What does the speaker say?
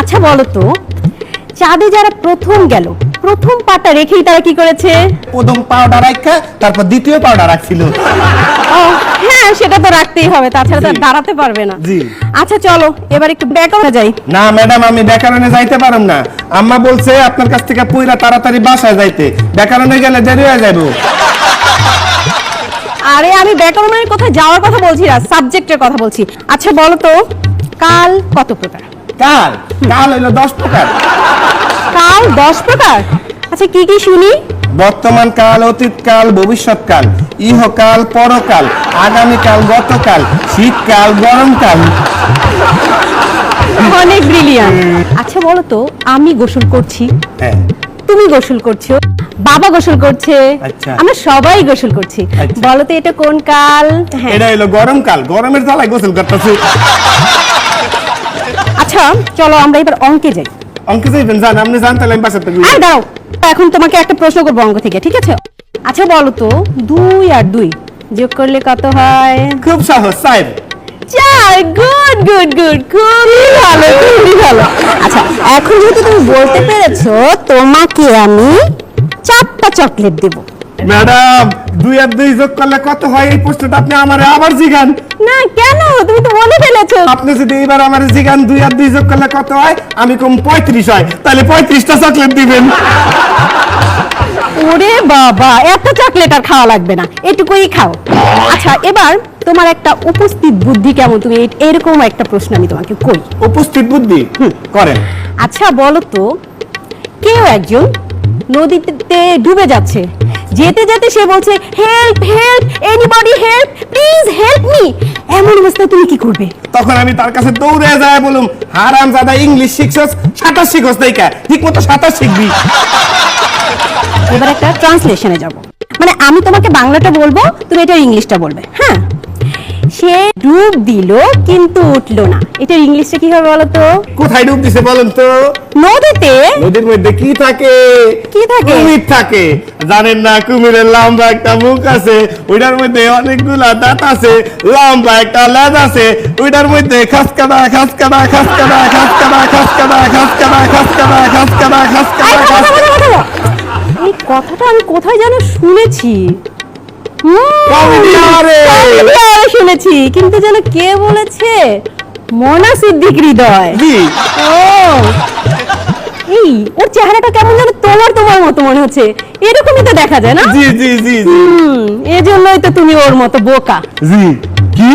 আচ্ছা বলো তো চাঁদে যারা প্রথম গেল প্রথম পাটা রেখেই তারা কি করেছে? প্রথম পাউডার রাখা তারপর দ্বিতীয় পাউডার রাখছিল। হ্যাঁ সেটা তো রাখতেই হবে তাছাড়া তো আর দাঁড়াতে পারবে না। জি। আচ্ছা চলো এবার একটু ব্যাকরণে যাই। না ম্যাডাম আমি ব্যাকরণে যাইতে পারম না। আম্মা বলছে আপনার কাছ থেকে পুইরা তাড়াতাড়ি বাসায় যাইতে। ব্যাকরণে গেলে দেরি হয়ে যাব আরে আমি ব্যাকরণের কথা যাওয়ার কথা বলছি না সাবজেক্টের কথা বলছি। আচ্ছা বলো তো কাল কত প্রকার? কাল কাল হইল দশ প্রকার? কাল দশ প্রকার? আচ্ছা কি কি শুনি? বর্তমান কাল অতীত কাল ভবিষ্যৎ কাল ইহকাল পরকাল আগামীকাল গতকাল শীতকাল গরমকাল। অনেক ব্রিলিয়ান্ট আচ্ছা বলো তো আমি গোসল করছি। হ্যাঁ। তুমি গোসল করছ। বাবা গোসল করছে। আচ্ছা। আমরা সবাই গোসল করছি। আচ্ছা। বলো তো এটা কোন কাল? হ্যাঁ। এটা হইল গরমকাল। গরমের জ্বালায় গোসল করতেছি। আচ্ছা চলো আমরা এবার অঙ্কে যাই। অঙ্কে যাইবেন জান আপনি জান তাহলে আমি গিয়ে আর দাও এখন তোমাকে একটা প্রশ্ন করব অঙ্ক থেকে ঠিক আছে? আচ্ছা বলো তো দুই আর দুই যোগ করলে কত হয়? খুব সহজ সাহেব। চার গুড গুড গুড খুবই ভালো খুবই ভালো। আচ্ছা এখন যেহেতু তুমি বলতে পেরেছ তোমাকে আমি চারটা চকলেট দেব। ম্যাডাম দুই আর দুই যোগ করলে কত হয়? এই প্রশ্নটা আপনি আমার আবার জিগান। না কেন? তুমি তো বলে ফেলেছো। আপনি যদি এবার আমার জিগান দুই আর দুই যোগ করলে কত হয়? আমি কম পঁয়ত্রিশ হয়। তাহলে পঁয়ত্রিশটা চকলেট দিবেন। ওরে বাবা এত চকলেট আর খাওয়া লাগবে না। এটুকুই খাও। আচ্ছা এবার তোমার একটা উপস্থিত বুদ্ধি কেমন? তুমি এরকম একটা প্রশ্ন আমি তোমাকে করি। উপস্থিত বুদ্ধি? করেন। আচ্ছা বলো তো কেউ একজন নদীতে ডুবে যাচ্ছে। যেতে যেতে সে বলছে help help anybody help please help me এমন অবস্থায় তুমি কি করবে? তখন আমি তার কাছে দৌড়ে যায় বলুম হারাম দাদা ইংলিশ শিখছস? সাঁতার শিখছ তাই কা ঠিক মতো সাঁতার শিখবি। এবার একটা ট্রান্সলেশনে যাব। মানে আমি তোমাকে বাংলাটা বলব তুমি এটা ইংলিশটা বলবে। হ্যাঁ? সে ডুব দিল কিন্তু উঠল না। এটার ইংলিশটা কি হবে বলো তো কোথায় ডুব দিছে বলেন তো? নদীতে। নদীর মধ্যে কি থাকে? কি থাকে? কুমির থাকে। জানেন না কুমিরের লম্বা একটা মুখ আছে ওইটার মধ্যে অনেকগুলা দাঁত আছে লম্বা একটা লেজ আছে ওইটার মধ্যে খাসকাটা খাসকাটা এই খাসকাটা থামো, খাসকাটা থামো, থামো, থামো। এই কথাটা আমি কোথায় যেন শুনেছি। কমেডিয়ারে শুনেছি কিন্তু যেন কে বলেছে? মনা সিদ্দিক হৃদয়। ও। এই ওর চেহারাটা কেমন যেন তোমার তোমার মতো মনে হচ্ছে। এরকমই তো দেখা যায় না? জি জি জি জি। এজন্যই তো তুমি ওর মতো বোকা। জি। কি?